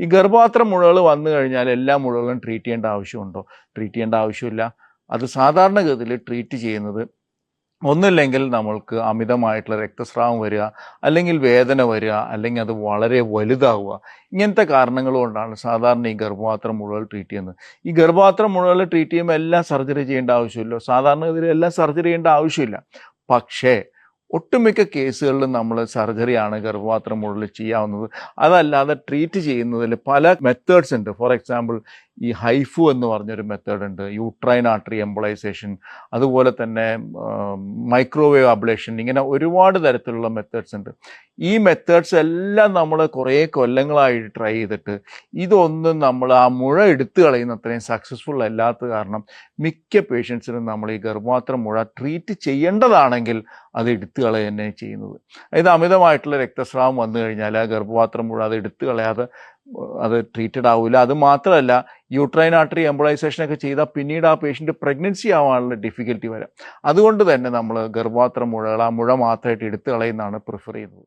ഈ ഗർഭപാത്ര മുഴകൾ വന്നു കഴിഞ്ഞാൽ എല്ലാ മുഴകളും ട്രീറ്റ് ചെയ്യേണ്ട ആവശ്യമുണ്ടോ? ട്രീറ്റ് ചെയ്യേണ്ട ആവശ്യമില്ല. അത് സാധാരണഗതിയിൽ ട്രീറ്റ് ചെയ്യുന്നത് ഒന്നില്ലെങ്കിൽ നമ്മൾക്ക് അമിതമായിട്ടുള്ള രക്തസ്രാവം വരിക അല്ലെങ്കിൽ വേദന വരിക അല്ലെങ്കിൽ അത് വളരെ വലുതാവുക. ഇങ്ങനത്തെ കാരണങ്ങൾ കൊണ്ടാണ് സാധാരണ ഈ ഗർഭപാത്ര മുഴകൾ ട്രീറ്റ് ചെയ്യുന്നത്. ഈ ഗർഭപാത്ര മുഴകൾ ട്രീറ്റ് ചെയ്യുമ്പോൾ എല്ലാം സർജറി ചെയ്യേണ്ട ആവശ്യമില്ല. സാധാരണഗതിയിൽ എല്ലാം സർജറി ചെയ്യേണ്ട ആവശ്യമില്ല. പക്ഷേ ഒട്ടുമിക്ക കേസുകളിലും നമ്മൾ സർജറിയാണ് ഗർഭപാത്രം മുകളിൽ ചെയ്യാവുന്നത്. അതല്ലാതെ ട്രീറ്റ് ചെയ്യുന്നതിൽ പല മെത്തേഡ്സ് ഉണ്ട്. ഫോർ എക്സാമ്പിൾ ഈ ഹൈഫു എന്ന് പറഞ്ഞൊരു മെത്തേഡ് ഉണ്ട്. യൂട്രൈൻ ആർട്ടറി എംബ്ലൈസേഷൻ അതുപോലെ തന്നെ മൈക്രോവേവ് അബ്ലേഷൻ ഇങ്ങനെ ഒരുപാട് തരത്തിലുള്ള മെത്തേഡ്സ് ഉണ്ട്. ഈ മെത്തേഡ്സ് എല്ലാം നമ്മൾ കുറേ കൊല്ലങ്ങളായിട്ട് ട്രൈ ചെയ്തിട്ട് ഇതൊന്നും നമ്മൾ ആ മുഴ എടുത്തു കളയുന്ന അത്രയും സക്സസ്ഫുൾ അല്ലാത്ത കാരണം മിക്ക പേഷ്യൻസിനും നമ്മൾ ഈ ഗർഭപാത്ര മുഴ ട്രീറ്റ് ചെയ്യേണ്ടതാണെങ്കിൽ അത് കളയുക തന്നെ ചെയ്യുന്നത്. അതായത് അമിതമായിട്ടുള്ള രക്തസ്രാവം വന്നു കഴിഞ്ഞാൽ ആ ഗർഭപാത്രം മുഴുവൻ അത് എടുത്തു കളയാതെ അത് ട്രീറ്റഡ് ആവില്ല അത് മാത്രമല്ല യൂട്രൈൻ ആർട്ടറി എംബോളൈസേഷൻ ഒക്കെ ചെയ്താൽ പിന്നീട് ആ പേഷ്യന്റ് പ്രഗ്നൻസി ആവാനുള്ള ഡിഫിക്കൽറ്റി വരാം. അതുകൊണ്ട് തന്നെ നമ്മൾ ഗർഭപാത്രം മുഴകൾ ആ മുഴ മാത്രമായിട്ട് എടുത്തു കളയുന്നതാണ് പ്രിഫർ ചെയ്യുന്നത്.